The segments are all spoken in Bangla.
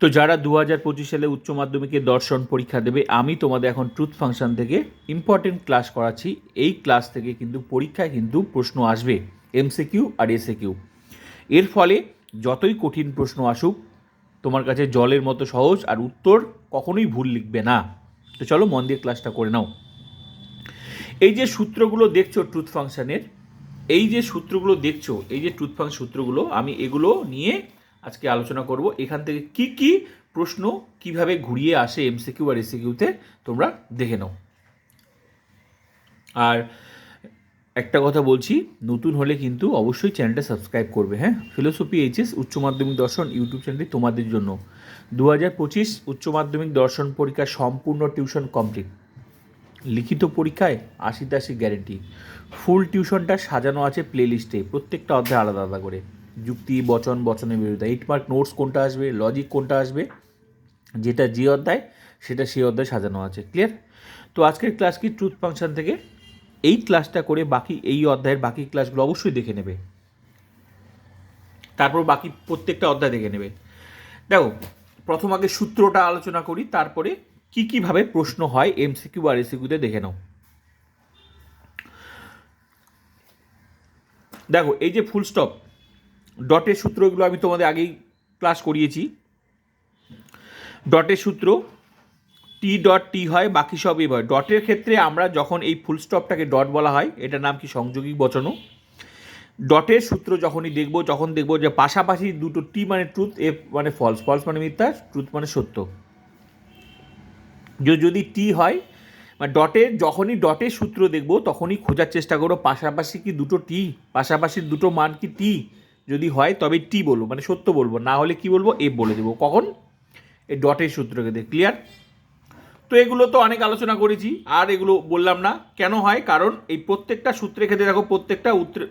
তো যারা দু হাজার পঁচিশ সালে উচ্চ মাধ্যমিকে দর্শন পরীক্ষা দেবে, আমি তোমাদের এখন ট্রুথ ফাংশন থেকে ইম্পর্টেন্ট ক্লাস করাচ্ছি। এই ক্লাস থেকে কিন্তু পরীক্ষায় কিন্তু প্রশ্ন আসবে এমসিকিউ আর এসএকিউ এর ফলে যতই কঠিন প্রশ্ন আসুক, তোমার কাছে জলের মতো সহজ আর উত্তর কখনোই ভুল লিখবে না। তো চলো মন দিয়ে ক্লাসটা করে নাও। এই যে সূত্রগুলো দেখছ ট্রুথ ফাংশানের এই যে সূত্রগুলো দেখছ, এই যে ট্রুথ ফাংশন সূত্রগুলো, আমি এগুলো নিয়ে আজকে আলোচনা করব। এখান থেকে কি কি প্রশ্ন কীভাবে ঘুরিয়ে আসে এমসিকিউ আর এসিকিউতে তোমরা দেখে নাও। আর একটা কথা বলছি, নতুন হলে কিন্তু অবশ্যই চ্যানেলটা সাবস্ক্রাইব করবে হ্যাঁ? ফিলোসফি এইচএস উচ্চ মাধ্যমিক দর্শন ইউটিউব চ্যানেলটি তোমাদের জন্য। দু হাজার পঁচিশ, উচ্চ মাধ্যমিক দর্শন পরীক্ষা সম্পূর্ণ টিউশন কমপ্লিট। লিখিত পরীক্ষায় আশি গ্যারেন্টি ফুল টিউশনটা সাজানো আছে প্লেলিস্টে প্রত্যেকটা অধ্যায় আলাদা আলাদা করে। যুক্তি, বচন, বচনের বিরোধিতা। এইট মার্ক নোটস কোনটা আসবে? লজিক কোনটা আসবে? যেটা যে অধ্যায়, সেটা সেই অধ্যায় সাজানো আছে। ক্লিয়ার তো আজকের ক্লাস কি? ট্রুথ ফাংশন থেকে এই ক্লাসটা করে বাকি এই অধ্যায়ের বাকি ক্লাসগুলো অবশ্যই দেখে নেবে। তারপর বাকি প্রত্যেকটা অধ্যায় দেখে নেবে। দেখো, প্রথম আগে সূত্রটা আলোচনা করি, তারপরে কি কীভাবে প্রশ্ন হয় এমসিকিউ আর এসিকিউতে দেখে নাও। দেখো, এই যে ফুল স্টপ ডটের সূত্রগুলো আমি তোমাদের আগেই ক্লাস করিয়েছি। ডটের সূত্র টি ডট টি হয়, বাকি সব হয়। ডটের ক্ষেত্রে আমরা যখন এই ফুল স্টপটাকে ডট বলা হয়, এটার নাম কি সংযোগিক বচনও? ডটের সূত্র যখনই দেখব, যখন দেখব যে পাশাপাশি দুটো টি মানে ট্রুথ এ মানে ফলস ফলস মানে মিথ্যা ট্রুথ মানে সত্য। যদি টি হয় মানে ডটের যখনই ডটের সূত্র দেখব, তখনই খোঁজার চেষ্টা করো পাশাপাশি কি দুটো টি পাশাপাশি দুটো মান কি টি যদি হয় তবে টি বলব মানে সত্য বলব, না হলে কি বলব? এ বলে দেবো। কখন? এই ডটের সূত্রকে দেখ ক্লিয়ার তো এগুলো তো অনেক আলোচনা করেছি, আর এগুলো বললাম না। কেন হয়? কারণ এই প্রত্যেকটা সূত্রের ক্ষেত্রে দেখো, প্রত্যেকটা উত্তর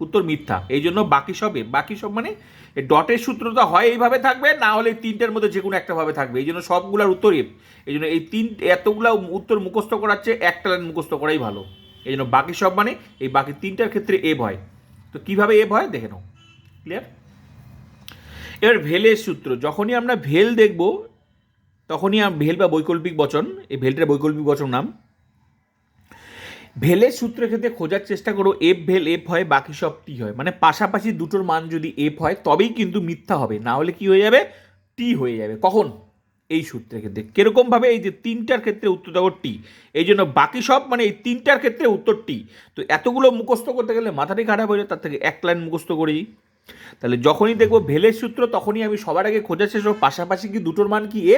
উত্তর মিথ্যা। এই জন্য বাকি সবে বাকি সব মানে এই ডটের সূত্রটা হয় এইভাবে থাকবে, না হলে তিনটের মধ্যে যে কোনো একটাভাবে থাকবে। এই জন্য সবগুলোর উত্তর এফ এই জন্য এই তিন, এতগুলো উত্তর মুখস্থ করাচ্ছে, একটা লাইন মুখস্থ করাই ভালো। এই জন্য বাকি সব মানে এই বাকি তিনটার ক্ষেত্রে এভ হয়। তো কীভাবে এভ হয়? দেখে নাও। ক্লিয়ার এবার ভেলের সূত্র, যখনই আমরা ভেল দেখব, তখনই ভেল বা বৈকল্পিক বচন, এই ভেলটার বৈকল্পিক বচন নাম। ভেলের সূত্রের ক্ষেত্রে খোঁজার চেষ্টা করো এফ ভেল এফ হয়, বাকি সব টি হয়। মানে পাশাপাশি দুটোর মান যদি এফ হয়, তবেই কিন্তু মিথ্যা হবে। না হলে কি হয়ে যাবে? টি হয়ে যাবে। কখন? এই সূত্রের ক্ষেত্রে। কিরকমভাবে এই যে তিনটার ক্ষেত্রে উত্তর দেখো টি এই জন্য বাকি সব মানে এই তিনটার ক্ষেত্রে উত্তর টি তো এতগুলো মুখস্থ করতে গেলে মাথাটি খারাপ হয়ে যায়, তার থেকে এক লাইন মুখস্থ করেই। তাহলে যখনই দেখব ভেলের সূত্র, তখনই আমি সবার আগে খোঁজার করব পাশাপাশি কি দুটোর মান কি এ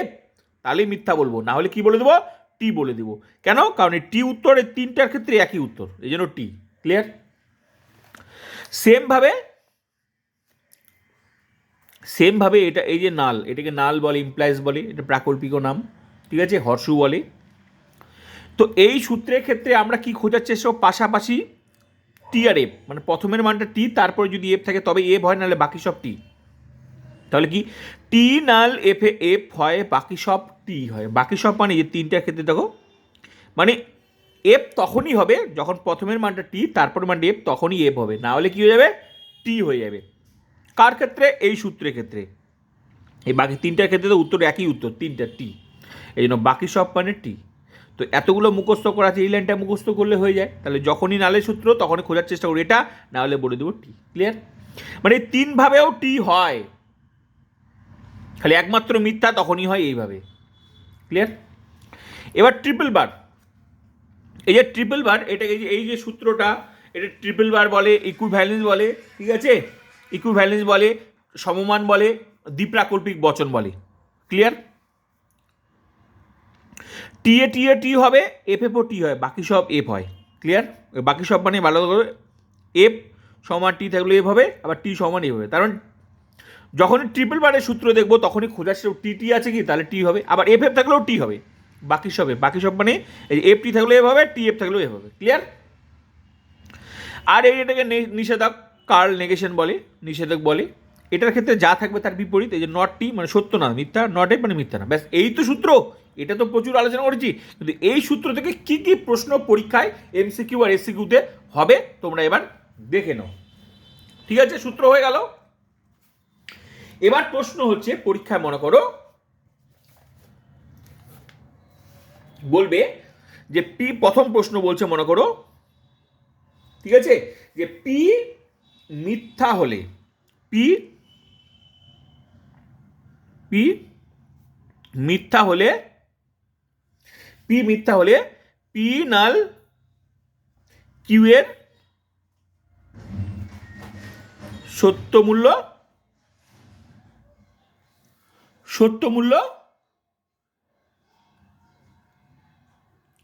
তাহলেই মিথ্যা বলব। না হলে কি বলে দেবো? টি বলে দেবো। কেন? কারণ এই টি উত্তর, এই তিনটার ক্ষেত্রে একই উত্তর। এই জন্য টি। ক্লিয়ার সেমভাবে সেমভাবে এটা, এই যে নাল, এটাকে নাল বলে ইমপ্লাইজ বলে, এটা প্রাকল্পিক নাম। ঠিক আছে? হর্ষু বলে। তো এই সূত্রের ক্ষেত্রে আমরা কি খোঁজার চেষ্টা পাশাপাশি টি আর এফ মানে প্রথমের মানটা টি তারপরে যদি এফ থাকে তবে এফ হয়, নাহলে বাকি সব টি তাহলে কি? টি নাল এফ এ এফ হয়, বাকি সব টি হয়। বাকি সব মানে যে তিনটার ক্ষেত্রে দেখো মানে এফ তখনই হবে যখন প্রথমের মানটা টি তারপর মানটা এফ তখনই এফ হবে। না হলে কি হয়ে যাবে? টি হয়ে যাবে। কার ক্ষেত্রে? এই সূত্রের ক্ষেত্রে। এই বাকি তিনটার ক্ষেত্রে তো উত্তর একই উত্তর, তিনটা টি এই জন্য বাকি সব মানে টি তো এতগুলো মুখস্থ করা আছে, এই লাইনটা মুখস্থ করলে হয়ে যায়। তাহলে যখনই নালের সূত্র, তখনই খোঁজার চেষ্টা করি এটা না হলে বলে দেবো টি ক্লিয়ার মানে তিনভাবেও টি হয়। খালি একমাত্র মিথ্যা তখনই হয় এইভাবে। ক্লিয়ার এবার ট্রিপল বার এই যে ট্রিপল বার এটা এই যে এই যে সূত্রটা, এটা ট্রিপল বার বলে ইকুইভ্যালেন্স বলে, ঠিক আছে? ইকুইভ্যালেন্স বলে, সমমান বলে, দ্বিপ্রাকল্পিক বচন বলে। ক্লিয়ার টি এ টি এ টি হবে এফ এফ ও টি হয়, বাকি সব এফ হয়। ক্লিয়ার বাকি সব মানে ভালো করে এফ সমান টি থাকলে এফ হবে, আবার টি সমান এফ হবে। কারণ যখনই ট্রিপল বারের সূত্র দেখব, তখনই খোঁজার টি টি আছে কি? তাহলে টি হবে। আবার এফ এফ থাকলেও টি হবে, বাকি সবে। বাকি সব মানে এই এফ টি থাকলেও এফ হবে টি এফ থাকলেও এফ হবে। ক্লিয়ার আর এটাকে নিষেধক কার্ল নেগেশন বলে নিষেধক বলে, এটার ক্ষেত্রে যা থাকবে তার বিপরীত, এই যে নট টি মানে সত্য না, মিথ্যা নট এফ মানে মিথ্যা না। ব্যাস, এই তো সূত্র। এটা তো প্রচুর আলোচনা করেছি। কিন্তু এই সূত্র থেকে কি কি প্রশ্ন পরীক্ষায় এমসিকিউ আর এসিকিউতে হবে, তোমরা এবার দেখে নাও। ঠিক আছে, সূত্র হয়ে গেল। এবার প্রশ্ন হচ্ছে, পরীক্ষায় মনে করো, বলবে যে পি প্রথম প্রশ্ন বলছে, মনে করো, ঠিক আছে, যে পি মিথ্যা হলে পি পি মিথ্যা হলে পি মিথ্যা হলে পি নাল কিউ এর সত্য মূল্য সত্য মূল্য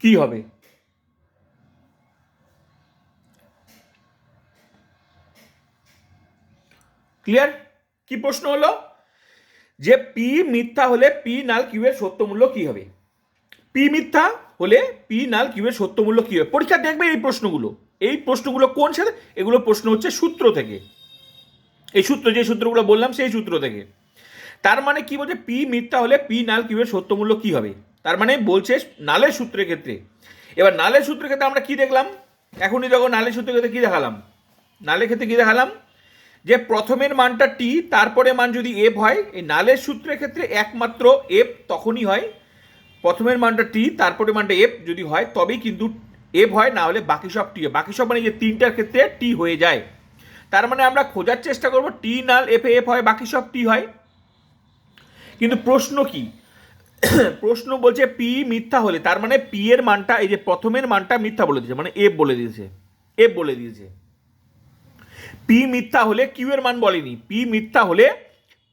কি হবে? ক্লিয়ার কি প্রশ্ন হলো? যে পি মিথ্যা হলে পি নাল কিউ এর সত্য মূল্য কি হবে? পি মিথ্যা হলে পি নাল কিউ এর সত্য মূল্য কি হবে পরীক্ষা দেখবে এই প্রশ্নগুলো। এই প্রশ্নগুলো কোন সাথে? এগুলো প্রশ্ন হচ্ছে সূত্র থেকে। এই সূত্র, যে সূত্রগুলো বললাম, সেই সূত্র থেকে। তার মানে কি বলছে? পি মিথ্যা হলে পি নাল কিউ এর সত্য মূল্য কি হবে? তার মানে বলছে নালের সূত্রের ক্ষেত্রে। এবার নালের সূত্রের ক্ষেত্রে আমরা কি দেখলাম? এখনই যখন নালের সূত্রের ক্ষেত্রে কি দেখালাম? নালের ক্ষেত্রে কি দেখালাম? যে প্রথমের মানটা টি তারপরে মান যদি এফ হয়, এই নালের সূত্রের ক্ষেত্রে একমাত্র এফ তখনই হয় প্রথমের মানটা টি তারপরে মানটা এফ যদি হয়, তবেই কিন্তু এফ হয়, না হলে বাকি সব টি বাকি সব মানে যে তিনটার ক্ষেত্রে টি হয়ে যায়। তার মানে আমরা খোঁজার চেষ্টা করব টি নাল এফ এফ হয়, বাকি সব টি হয়। কিন্তু প্রশ্ন কি? প্রশ্ন বলছে পি মিথ্যা হলে, তার মানে পি এর মানটা, এই যে প্রথমের মানটা মিথ্যা বলে দিয়েছে মানে এফ বলে দিয়েছে। এফ বলে দিয়েছে। পি মিথ্যা হলে কিউ এর মান বলেনি। পি মিথ্যা হলে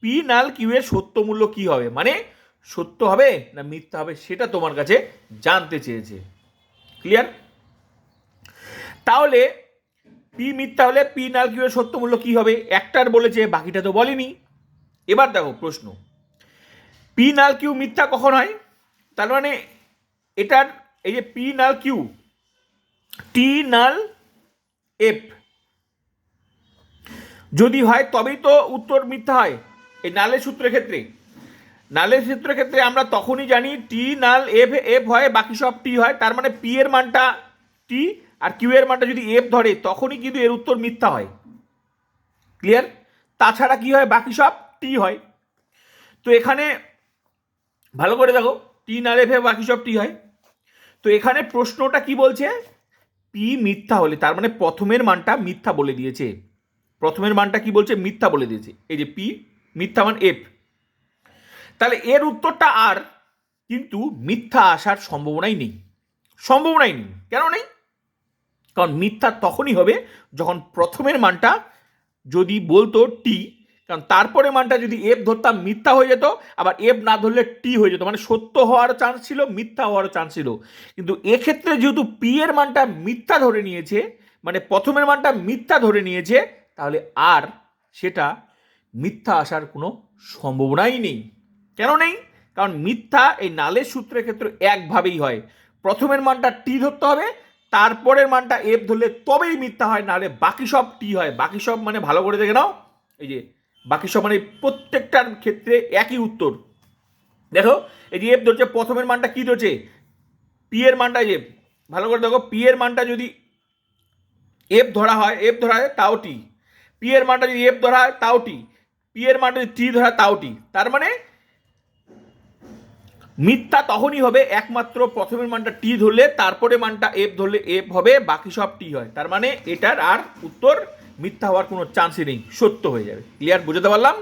পি নাল কিউ এর সত্য মূল্য কি হবে? মানে সত্য হবে না মিথ্যা হবে সেটা তোমার কাছে জানতে চেয়েছে। ক্লিয়ার তাহলে পি মিথ্যা হলে পি নাল কিউ সত্য মূল্য কি হবে? একটার বলেছে, বাকিটা তো বলেনি। এবার দেখো প্রশ্ন। পি নাল কিউ মিথ্যা কখন হয়? তার মানে এটার এই যে P null Q T null F যদি হয় তবেই তো উত্তর মিথ্যা হয়। এই নালের সূত্রের ক্ষেত্রে। নালের ক্ষেত্রে আমরা তখনই জানি টি নাল এফ এফ হয়, বাকি সব টি হয়, তার মানে পি এর মানটা টি আর কিউ এর মানটা যদি এফ ধরে, তখনই কিন্তু এর উত্তর মিথ্যা হয়। ক্লিয়ার তাছাড়া কি হয়? বাকি সব টি হয়। তো এখানে, ভালো করে দেখো টি নাল এফ এফ বাকি সব টি হয়। তো এখানে প্রশ্নটা কি বলছে? পি মিথ্যা হলে, তার মানে প্রথমের মানটা মিথ্যা বলে দিয়েছে। প্রথমের মানটা কি বলছে? মিথ্যা বলে দিয়েছে। এই যে পি মিথ্যা মান এফ তাহলে এর উত্তরটা আর, কিন্তু মিথ্যা আসার সম্ভাবনাই নেই। সম্ভাবনাই নেই। কেন নেই? কারণ মিথ্যা তখনই হবে যখন প্রথমের মানটা যদি বলতো টি কারণ তারপরে মানটা যদি এফ ধরতাম, মিথ্যা হয়ে যেত। আবার এফ না ধরলে টি হয়ে যেত। মানে সত্য হওয়ার চান্স ছিল, মিথ্যা হওয়ার চান্স ছিল। কিন্তু এক্ষেত্রে যেহেতু পি এর মানটা মিথ্যা ধরে নিয়েছে মানে প্রথমের মানটা মিথ্যা ধরে নিয়েছে, তাহলে আর সেটা মিথ্যা আসার কোনো সম্ভাবনাই নেই। কেন নেই? কারণ মিথ্যা এই নালের সূত্রের ক্ষেত্রে একভাবেই হয়। প্রথমের মানটা টি ধরতে হবে, তারপরের মানটা এফ ধরলে তবেই মিথ্যা হয় নাহলে বাকি সব টি হয়। বাকি সব মানে ভালো করে দেখে নাও। এই যে, বাকি সব মানে প্রত্যেকটার ক্ষেত্রে একই উত্তর। দেখো, এই যে এফ ধরছে, প্রথমের মানটা কি ধরছে? পি এর মানটা যে, ভালো করে দেখো পি এর মানটা যদি এফ ধরা হয় এফ ধরা হয় তাও টি পি এর মানটা যদি এফ ধরা হয় তাও টি পি এর মানটা যদি টি ধরা তাও টি তার মানে মিথ্যা তখনই হবে, একমাত্র প্রথমের মানটা টি ধরলে, তারপরে মানটা এফ ধরলে এফ হবে, বাকি সব টি হয়। তার মানে এটার আর উত্তর মিথ্যা হওয়ার কোনো চান্সই নেই, সত্য হয়ে যাবে। ক্লিয়ার বুঝতে পারলাম?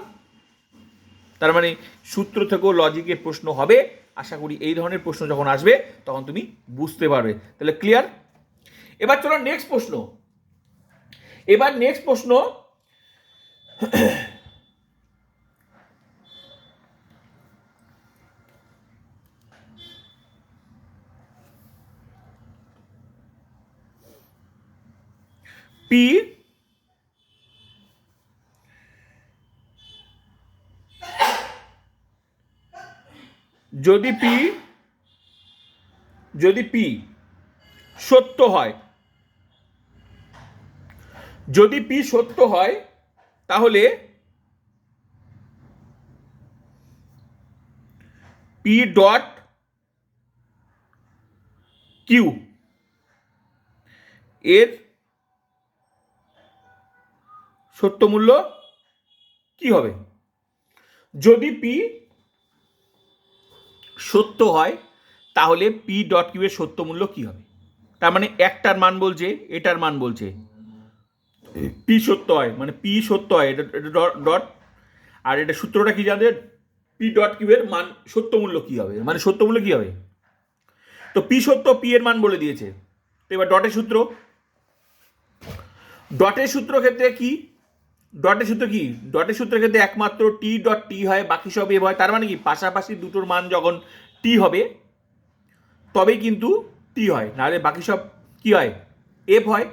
তার মানে সূত্র থেকেও লজিকের প্রশ্ন হবে। আশা করি এই ধরনের প্রশ্ন যখন আসবে, তখন তুমি বুঝতে পারবে। তাহলে ক্লিয়ার? এবার চলো নেক্সট প্রশ্ন। এবার নেক্সট প্রশ্ন। পি যদি পি যদি পি সত্য হয়। যদি পি সত্য হয়, তাহলে পি ডট কিউ এর সত্য মূল্য কি হবে? যদি পি সত্য হয়, তাহলে পি ডট কিউ এর সত্য মূল্য কী হবে? তার মানে একটার মান বলছে, এটার মান বলছে। পি সত্য হয় মানে পি সত্য হয়, এটা ডট আর এটা সূত্রটা কি জানতে? পি ডট কিউ এর মান, সত্য মূল্য কী হবে? মানে সত্য মূল্য কী হবে? তো পি সত্য পি এর মান বলে দিয়েছে। তো এবার ডটের সূত্র। ডটের সূত্র ক্ষেত্রে কি? ডটের সূত্র কি? ডটের সূত্রের ক্ষেত্রে একমাত্র টি ডট টি হয়, বাকি সব এভ হয়। তার মানে কি? পাশাপাশি দুটোর মান যখন টি হবে, তবেই কিন্তু টি হয়। নাহলে বাকি সব কি হয়? এফ হয়।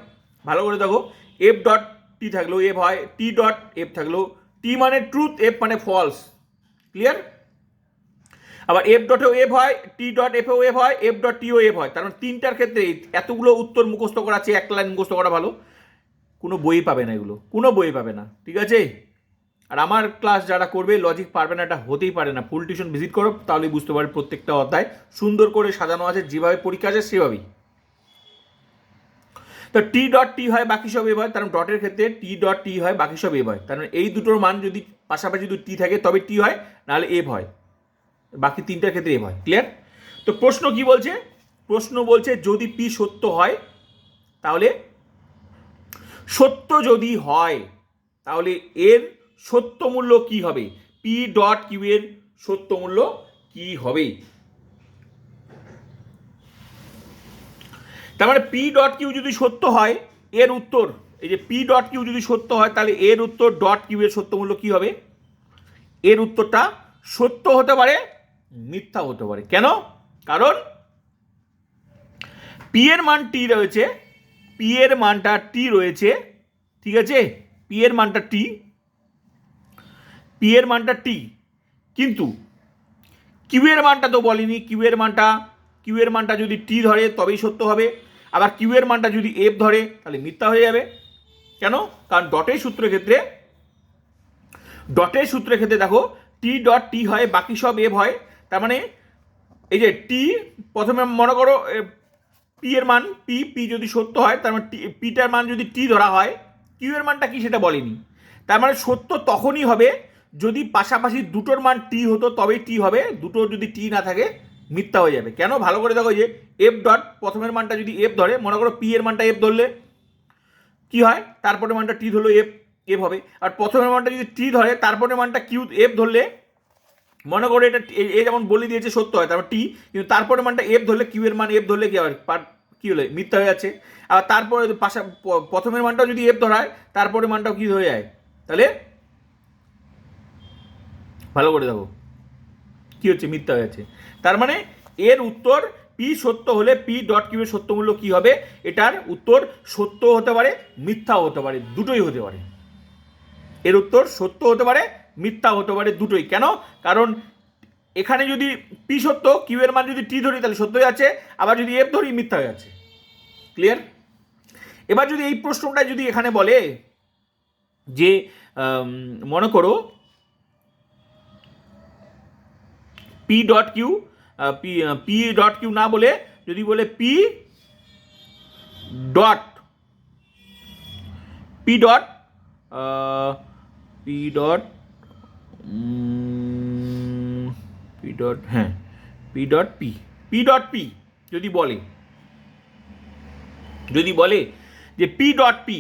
ভালো করে দেখো। এফ ডট টি থাকলেও এফ হয় টি ডট এফ থাকলেও টি মানে ট্রুথ এফ মানে ফলস ক্লিয়ার আবার এফ ডটেও এফ হয় টি ডট এফও এফ হয় এফ ডট টিও এফ হয়। তার মানে তিনটার ক্ষেত্রে এতগুলো উত্তর মুখস্থ করা আছে, এক লাইন মুখস্থ করা ভালো। কোনো বই পাবে না এগুলো, কোনো বই পাবে না, ঠিক আছে? আর আমার ক্লাস যারা করবে লজিক পারবে না, এটা হতেই পারে না। ফুল টিউশন ভিজিট করো তাহলে বুঝতে পারবে প্রত্যেকটা অধ্যায়। সুন্দর করে সাজানো আছে, যেভাবে পরীক্ষা আছে, সেভাবেই। তো টি ডট টি হয়, বাকি সব এভ হয়, তার ডটের ক্ষেত্রে টি ডট টি হয়, বাকি সব এভ হয়। তার মানে এই দুটোর মান যদি পাশাপাশি যদি টি থাকে, তবে টি হয়, নাহলে এভ হয়। বাকি তিনটার ক্ষেত্রে এভ হয় ক্লিয়ার তো প্রশ্ন কি বলছে? প্রশ্ন বলছে, যদি পি সত্য হয়, তাহলে সত্য যদি হয়, তাহলে এর সত্য মূল্য কি হবে? পি ডট কিউ এর সত্য মূল্য কি হবে? তার মানে পি ডট কিউ যদি সত্য হয়, এর উত্তর, এই যে পি ডট কিউ যদি সত্য হয়, তাহলে এর উত্তর ডট কিউ এর সত্য মূল্য কি হবে? এর উত্তরটা সত্য হতে পারে, মিথ্যা হতে পারে। কেন? কারণ পি এর মান টি রয়েছে পি এর মানটা টি রয়েছে, ঠিক আছে? পি এর মানটা টি পি এর মানটা টি কিন্তু কিউ এর মানটা তো বলিনি কিউ এর মানটা কিউ এর মানটা যদি টি ধরে, তবেই সত্য হবে। আবার কিউ এর মানটা যদি এফ ধরে, তাহলে মিথ্যা হয়ে যাবে। কেন? কারণ ডটের সূত্রের ক্ষেত্রে ডটের সূত্রের ক্ষেত্রে দেখো টি ডট টি হয়, বাকি সব এফ হয়। তার মানে এই যে টি প্রথমে মনে করো পি এর মান পি পি যদি সত্য হয়, তার মানে পিটার মান যদি টি ধরা হয় কিউ এর মানটা কি সেটা বলেনি। তার মানে সত্য তখনই হবে যদি পাশাপাশি দুটোর মান টি হতো, তবেই টি হবে। দুটো যদি টি না থাকে, মিথ্যা হয়ে যাবে। কেন? ভালো করে দেখো যে এফ ডট প্রথমের মানটা যদি এফ ধরে, মনে করো পি এর মানটা এফ ধরলে, কি হয়? তারপরে মানটা টি ধরলো এফ এফ হবে। আর প্রথমের মানটা যদি টি ধরে তারপরে মানটা কিউ এফ ধরলে মনে করে এটা এ যেমন বলে দিয়েছে সত্য হয়, তারপর টি, কিন্তু তারপরে মানটা এফ ধরলে কিউ এর মান এফ ধরলে কি হবে? কি হলে? মিথ্যা হয়ে যাচ্ছে। আর তারপরে পাশা প্রথমের মানটাও যদি এফ ধরায় তারপরে মানটাও কি হয়ে যায়? তাহলে ভালো করে দেখো। কি হচ্ছে? মিথ্যা হয়ে যাচ্ছে। তার মানে এর উত্তর পি সত্য হলে পি ডট কিউ এর সত্য মূল্য কি হবে? এটার উত্তর সত্য হতে পারে, মিথ্যাও হতে পারে, দুটোই হতে পারে। এর উত্তর সত্য হতে পারে মিথ্যা হতে পারে দুটোই। কেন? কারণ এখানে যদি পি সত্য কিউ এর মান যদি টি ধরি, তাহলে সত্য হয়ে যাচ্ছে আবার যদি এফ ধরি, মিথ্যা হয়ে যাচ্ছে ক্লিয়ার এবার যদি এই প্রশ্নটা যদি এখানে বলে যে মনে করো P dot Q P P dot Q না বলে, যদি বলে P dot P dot P dot P dot হ্যাঁ P dot P P dot P যদি বলে। যদি বলে যে পি ডট পি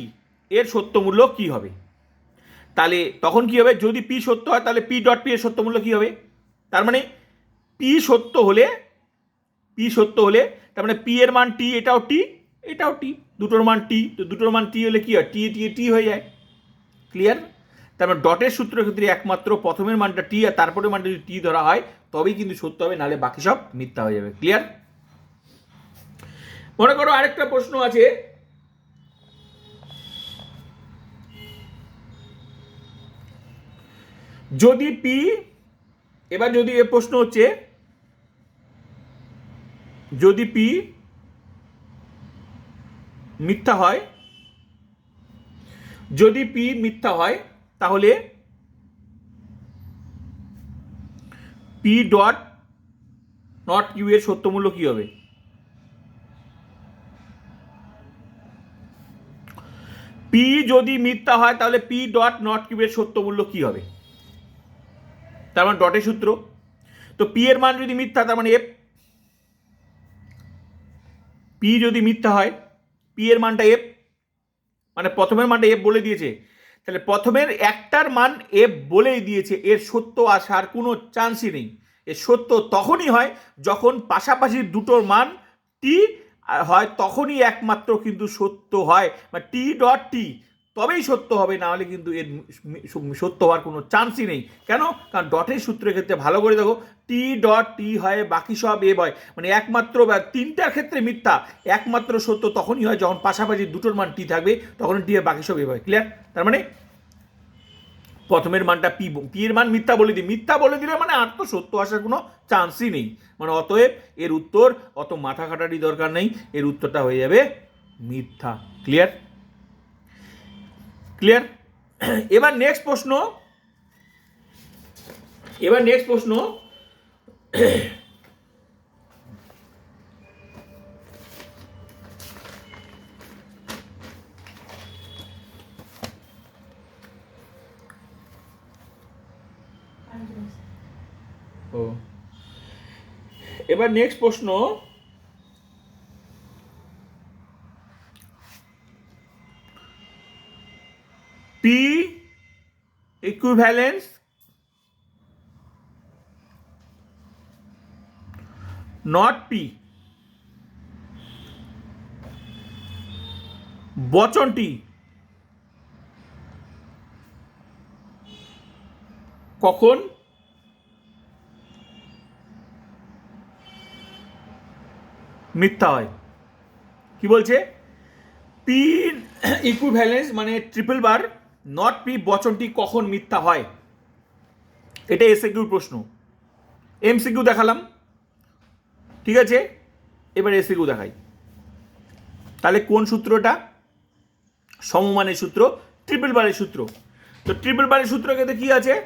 এর সত্য মূল্য কী হবে? তাহলে তখন কি হবে? যদি পি সত্য হয়, তাহলে পি ডট পি এর সত্য মূল্য কী হবে? তার মানে পি সত্য হলে পি সত্য হলে, তার মানে পি এর মান টি এটাও টি এটাও টি দুটোর মান টি তো দুটোর মান টি হলে কি হয়? টি টি টি হয়ে যায়। ক্লিয়ার তারপর ডটের সূত্রের ক্ষেত্রে একমাত্র প্রথমের মানটা টি আর তারপরের মানটা যদি টি ধরা হয়, তবেই কিন্তু সত্য হবে, নাহলে বাকি সব মিথ্যা হয়ে যাবে। ক্লিয়ার মনে করো আরেকটা প্রশ্ন আছে। যদি পি এবার যদি এ প্রশ্ন হচ্ছে, যদি পি মিথ্যা হয়, যদি পি মিথ্যা হয় তাহলে পি ডট নট কিউ এর সত্যমূল্য কি হবে? পি যদি মিথ্যা হয়, তাহলে পি ডট নট কিউ এর সত্যমূল্য কি হবে? তার মানে ডটের সূত্র। তো পি এর মান যদি মিথ্যা, তার মানে এফ পি যদি মিথ্যা হয় পি এর মানটা এফ মানে প্রথমের মানটা এফ বলে দিয়েছে। তাহলে প্রথমের একটার মান এ বলেই দিয়েছে, এর সত্য আসার কোনো চান্সই নেই। এর সত্য তখনই হয় যখন পাশাপাশি দুটোর মান টি হয়, তখনই একমাত্র কিন্তু সত্য হয়। বা টি ডট টি তবেই সত্য হবে না হলে কিন্তু এর সত্য হওয়ার কোনো চান্সই নেই। কেন? কারণ ডটের সূত্রের ক্ষেত্রে ভালো করে দেখো টি ডট টি হয়, বাকি সব এ হয়। মানে একমাত্র তিনটার ক্ষেত্রে মিথ্যা, একমাত্র সত্য তখনই হয় যখন পাশাপাশি দুটোর মান টি থাকবে তখন টি এর বাকি সব এ হয়। ক্লিয়ার তার মানে প্রথমের মানটা পি পি এর মান মিথ্যা বলে দিই। মিথ্যা বলে দিলে মানে আর তো সত্য আসার কোনো চান্সই নেই। মানে অতএব এর উত্তর, অত মাথা খাটারই দরকার নেই, এর উত্তরটা হয়ে যাবে মিথ্যা। ক্লিয়ার ক্লিয়ার এবার নেক্সট প্রশ্ন। এবার নেক্সট প্রশ্ন। ও। এবার নেক্সট প্রশ্ন পি ইকুইভ্যালেন্স নট পি বচনটি কখন? মিথ্যা হয়। কি বলছে? পি ইকুইভ্যালেন্স মানে ট্রিপল বার নট পি বচনটি কখন মিথ্যা হয়? এটা এসএকিউর প্রশ্ন। এমসিকিউ দেখালাম। ঠিক আছে? এবার এসিকিউ দেখাই। তাহলে কোন সূত্রটা? সমমানের সূত্র ট্রিপল বারের সূত্র। তো ট্রিপল বারের সূত্র ক্ষেত্রে কি আছে?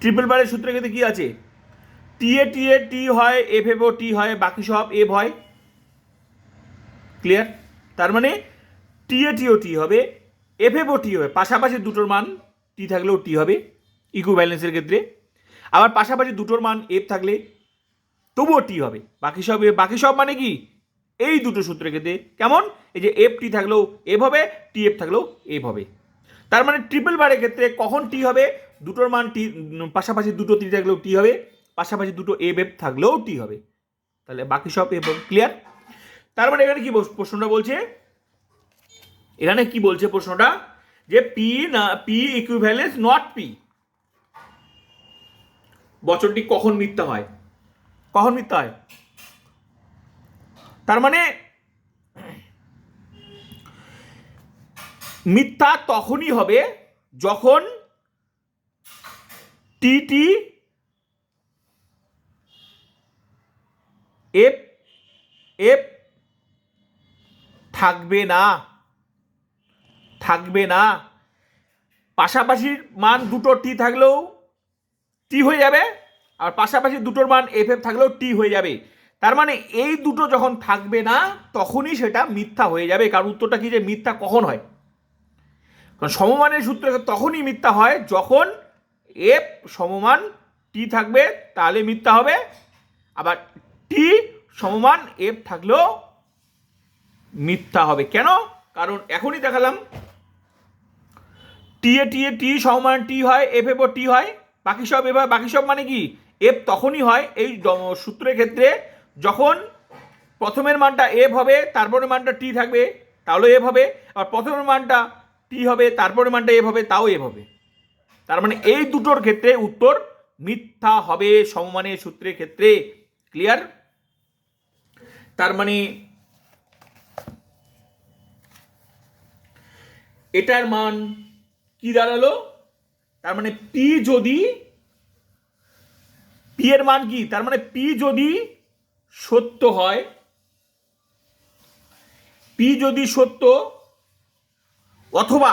ট্রিপল বারের সূত্র ক্ষেত্রে কি আছে? টি এ টি এ টি হয় এফ এফ ও টি হয়, বাকি সব এফ হয়। ক্লিয়ার তার মানে টি এ টি ও টি হবে। এফ এফ ও টি হবে। পাশাপাশি দুটোর মান টি থাকলেও টি হবে ইকো ব্যালেন্সের ক্ষেত্রে। আবার পাশাপাশি দুটোর মান এফ থাকলে তবুও টি হবে। বাকি সব বাকি সব মানে কি? এই দুটো সূত্রের ক্ষেত্রে। কেমন? এই যে এফ টি থাকলেও এফ হবে টি এফ থাকলেও এফ হবে। তার মানে ট্রিপল বারের ক্ষেত্রে কখন টি হবে? দুটোর মান টি পাশাপাশি দুটো টি থাকলেও টি হবে, পাশাপাশি দুটো এফ এফ থাকলেও টি হবে। তাহলে বাকি সব এফ ক্লিয়ার তার মানে এখানে কি প্রশ্নটা বলছে? এখানে কি বলছে প্রশ্নটা যে পি না পি ইকুইভ্যালেন্স নট পি বছরটি কখন মিথ্যা হয়? কখন মিথ্যা হয়? তার মানে মিথ্যা তখনই হবে যখন টি টি এফ এফ থাকবে না। থাকবে না। পাশাপাশি মান দুটো টি থাকলেও টি হয়ে যাবে আর পাশাপাশি দুটোর মান এফ এফ থাকলেও টি হয়ে যাবে। তার মানে এই দুটো যখন থাকবে না, তখনই সেটা মিথ্যা হয়ে যাবে। কারণ উত্তরটা কি যে মিথ্যা কখন হয়? কারণ সমমানের সূত্র তখনই মিথ্যা হয়। যখন এফ সমমান টি থাকবে, তাহলে মিথ্যা হবে। আবার টি সমমান এফ থাকলেও মিথ্যা হবে। কেন? কারণ এখনই দেখালাম টি এ টি এ টি সমমান টি হয় এফ এফ ও টি হয়, বাকি সব এবার, বাকি সব মানে কি? এফ তখনই হয় এই সূত্রের ক্ষেত্রে যখন প্রথমের মানটা এফ হবে, তারপরের মানটা টি থাকবে, তাহলে এফ হবে। আর প্রথমের মানটা টি হবে, তারপরের মানটা এফ হবে, তাও এফ হবে। তার মানে এই দুটোর ক্ষেত্রে উত্তর মিথ্যা হবে সমমানের সূত্রের ক্ষেত্রে। ক্লিয়ার তার মানে এটার মান কি দাঁড়াল? তার মানে পি যদি পি এর মান কি? তার মানে পি যদি সত্য হয় পি যদি সত্য অথবা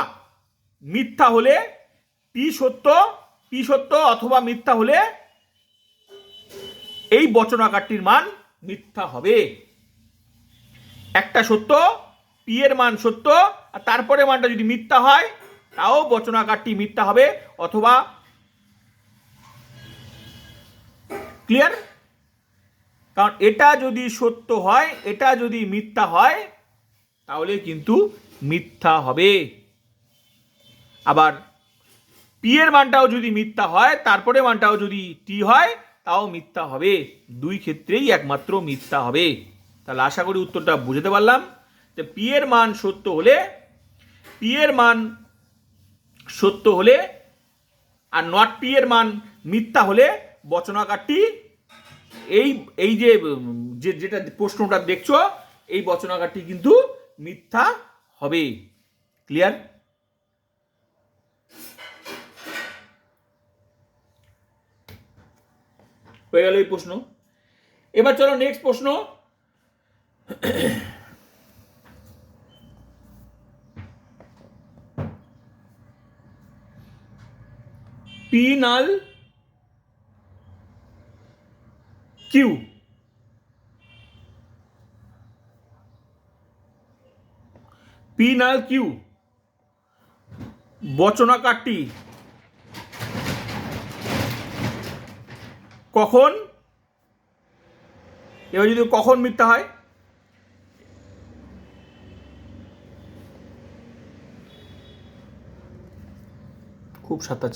মিথ্যা হলে পি সত্য পি সত্য অথবা মিথ্যা হলে এই বচনাকারটির মান মিথ্যা হবে। একটা সত্য পি এর মান সত্য, আর তারপরে মানটা যদি মিথ্যা হয় তাও বচনাকারটি মিথ্যা হবে, অথবা ক্লিয়ার কারণ এটা যদি সত্য হয়, এটা যদি মিথ্যা হয়, তাহলে কিন্তু মিথ্যা হবে। আবার পি এর মানটাও যদি মিথ্যা হয়, তারপরে মানটাও যদি টি হয়, তাও মিথ্যা হবে। দুই ক্ষেত্রেই একমাত্র মিথ্যা হবে। তাহলে আশা করি উত্তরটা বুঝতে পারলাম। যে পি এর মান সত্য হলে পি এর মান সত্য হলে আর নট পি এর মান মিথ্যা হলে বচনাকারটি এই এই যে যেটা প্রশ্নটা দেখছ, এই বচনাকারটি কিন্তু মিথ্যা হবে। ক্লিয়ার হয়ে গেল এই প্রশ্ন। এবার চলো নেক্সট প্রশ্ন। P null Q P null Q বচনাকারটি। কখন? এবার যদি কখন মিথ্যা হয়? খুব সাঁতাচ্ছে